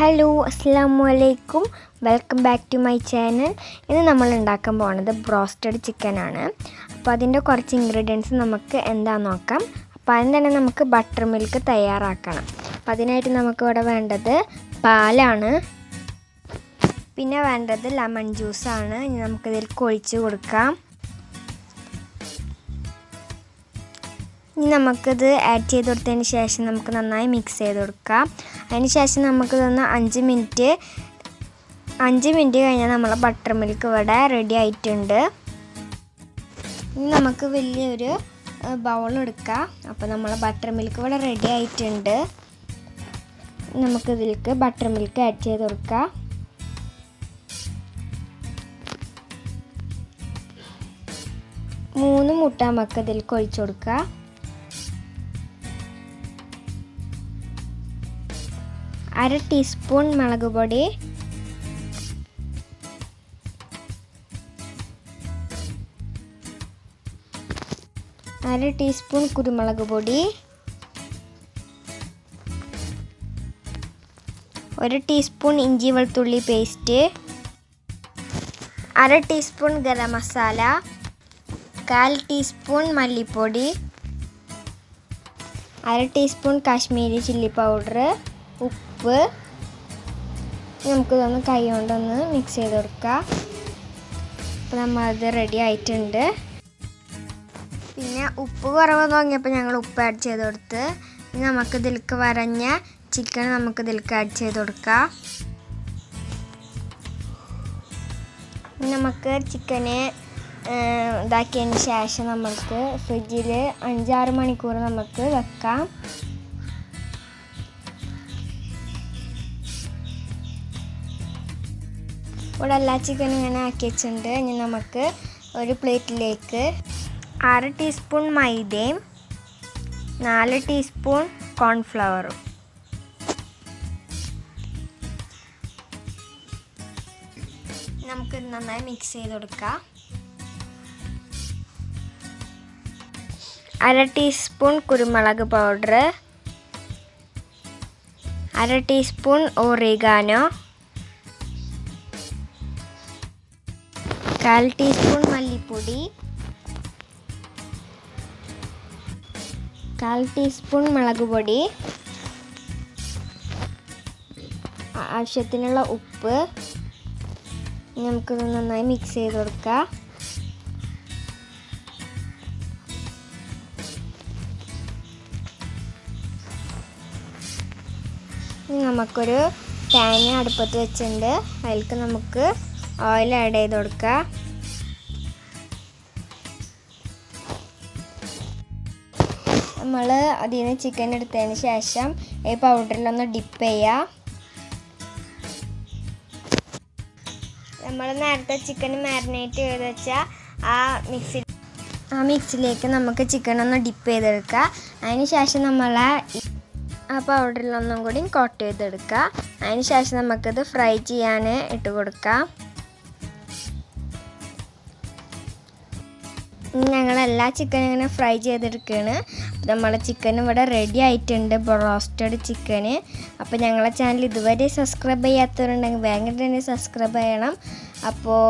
Hello അസ്സാമു അലൈക്കും welcome back to my channel. ഇന്ന് നമ്മൾ ഉണ്ടാക്കാൻ പോകുന്നത് ബ്രോസ്റ്റഡ് ചിക്കനാണ്. അപ്പോൾ അതിന്റെ കുറച്ച് ഇൻഗ്രീഡിയൻസ് നമുക്ക് എന്താണെന്ന് നോക്കാം. അപ്പോൾ ആദ്യം തന്നെ നമുക്ക് ബട്ടർ മിൽക്ക് തയ്യാറാക്കണം. അപ്പോൾ അതിനായിട്ട് നമുക്ക് ഇവിടെ വേണ്ടത് പാലാണ്. പിന്നെ വേണ്ടത് ലെമൺ ജ്യൂസാണ്. ഇനി നമുക്കിതിൽ കൊഴിച്ച് കൊടുക്കാം. ഇനി നമുക്കിത് ആഡ് ചെയ്ത് കൊടുത്തതിന് ശേഷം നമുക്ക് നന്നായി മിക്സ് ചെയ്ത് കൊടുക്കാം. അതിന് ശേഷം നമുക്ക് തന്ന അഞ്ച് മിനിറ്റ് അഞ്ച് മിനിറ്റ് കഴിഞ്ഞാൽ നമ്മളെ ബട്ടർ മിൽക്ക് ഇവിടെ റെഡി ആയിട്ടുണ്ട്. ഇനി നമുക്ക് വലിയൊരു ബൗൾ എടുക്കാം. അപ്പോൾ നമ്മളെ ബട്ടർ മിൽക്ക് ഇവിടെ റെഡി ആയിട്ടുണ്ട്. നമുക്ക് ഇതിലേക്ക് ബട്ടർ മിൽക്ക് ആഡ് ചെയ്ത് കൊടുക്കാം. മൂന്ന് മുട്ട നമുക്ക് ഇതിലേക്ക് ഒഴിച്ചു കൊടുക്കുക അര ടീസ്പൂൺ മുളക് പൊടി. അര ടീസ്പൂൺ കുരുമുളക് പൊടി. ഒരു ടീസ്പൂൺ ഇഞ്ചി വെളുത്തുള്ളി പേസ്റ്റ്. അര ടീസ്പൂൺ ഗരം മസാല. കാൽ ടീസ്പൂൺ മല്ലിപ്പൊടി. അര ടീസ്പൂൺ കാശ്മീരി ചില്ലി പൗഡർ ഉപ്പ്. നമുക്ക് നമുക്കിതൊന്ന് കൈ കൊണ്ടൊന്ന് മിക്സ് ചെയ്ത് കൊടുക്കാം. അപ്പോൾ നമ്മളത് റെഡി ആയിട്ടുണ്ട്. പിന്നെ ഉപ്പ് കുറവ് തുടങ്ങിയപ്പോൾ ഞങ്ങൾ ഉപ്പ് ആഡ് ചെയ്ത് കൊടുത്ത്. ഇനി നമുക്ക് ഇതിലേക്ക് വരഞ്ഞ ചിക്കൻ നമുക്ക് ഇതിലേക്ക് ആഡ് ചെയ്ത് കൊടുക്കാം. നമുക്ക് ചിക്കന് ഇതാക്കിയതിന് ശേഷം നമുക്ക് ഫ്രിഡ്ജിൽ അഞ്ചാറ് മണിക്കൂർ നമുക്ക് വെക്കാം. ഇവിടെ എല്ലാ ചിക്കനും ഇങ്ങനെ ആക്കി വെച്ചിട്ടുണ്ട് ഇനി നമുക്ക് ഒരു പ്ലേറ്റിലേക്ക് ആറ് ടീസ്പൂൺ മൈദയും നാല് ടീസ്പൂൺ കോൺഫ്ലവറും. നമുക്ക് നന്നായി മിക്സ് ചെയ്ത് കൊടുക്കാം. അര ടീസ്പൂൺ കുരുമുളക് പൗഡർ അര ടീസ്പൂൺ ഓറിഗാനോ. കാൽ ടീസ്പൂൺ മല്ലിപ്പൊടി. കാൽ ടീസ്പൂൺ മുളക് പൊടി. ആവശ്യത്തിനുള്ള ഉപ്പ്. നമുക്കിത് നന്നായി മിക്സ് ചെയ്ത് കൊടുക്കാം. നമുക്കൊരു പാന് അടുപ്പത്ത് വെച്ചിട്ടുണ്ട്. അതിലേക്ക് നമുക്ക് ഓയിൽ ആഡ് ചെയ്ത് കൊടുക്കുക. നമ്മൾ അതിൽ നിന്ന് ചിക്കൻ എടുത്തതിന് ശേഷം ഈ പൗഡറിലൊന്ന് ഡിപ്പ് ചെയ്യുക നമ്മൾ നേരത്തെ ചിക്കൻ മാരിനേറ്റ് ചെയ്ത് വെച്ചാൽ ആ മിക്സി ആ മിക്സിലേക്ക് നമുക്ക് ചിക്കൻ ഒന്ന് ഡിപ്പ് ചെയ്തെടുക്കുക. അതിന് ശേഷം നമ്മൾ ആ പൗഡറിലൊന്നും കൂടി കോട്ട് ചെയ്തെടുക്കുക. അതിന് ശേഷം നമുക്കത് ഫ്രൈ ചെയ്യാൻ ഇട്ട് കൊടുക്കാം. ഞങ്ങൾ എല്ലാ ചിക്കനും ഇങ്ങനെ ഫ്രൈ ചെയ്തെടുക്കുകയാണ് അപ്പോൾ നമ്മളെ ചിക്കൻ ഇവിടെ റെഡി ആയിട്ടുണ്ട്. റോസ്റ്റഡ് ചിക്കന് അപ്പോൾ ഞങ്ങളെ ചാനൽ ഇതുവരെ സബ്സ്ക്രൈബ് ചെയ്യാത്തവരുണ്ടെങ്കിൽ വേഗം തന്നെ സബ്സ്ക്രൈബ് ചെയ്യണം. അപ്പോൾ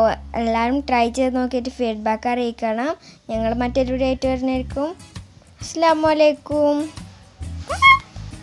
എല്ലാവരും ട്രൈ ചെയ്ത് നോക്കിയിട്ട് ഫീഡ്ബാക്ക് അറിയിക്കണം. ഞങ്ങൾ മറ്റൊരു വീഡിയോ ആയിട്ട് വരുന്നതായിരിക്കും. അസ്സാം വലൈക്കും